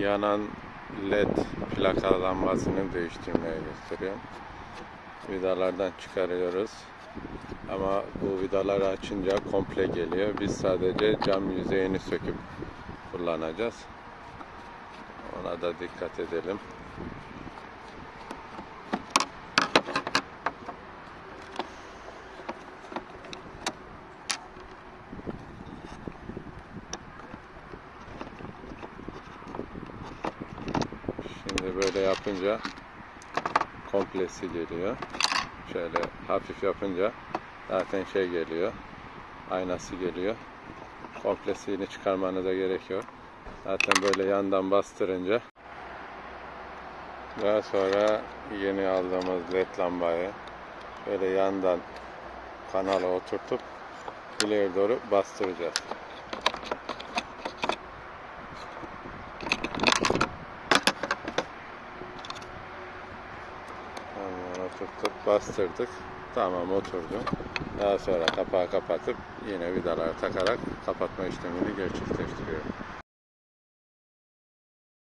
yanan led plaka lambasını değiştirmeye gösteriyorum. Vidalardan çıkarıyoruz. Ama bu vidaları açınca komple geliyor. Biz sadece cam yüzeyini söküp kullanacağız. Ona da dikkat edelim. Böyle yapınca komplesi geliyor. Şöyle hafif yapınca zaten şey geliyor. Aynası geliyor. Komplesini çıkarmanıza gerek yok. Zaten böyle yandan bastırınca daha sonra yeni aldığımız led lambayı şöyle yandan kanala oturtup ileri doğru bastıracağız. Tamam oturttuk bastırdık. Tamam oturdu. Daha sonra kapağı kapatıp yine vidaları takarak kapatma işlemini gerçekleştiriyorum.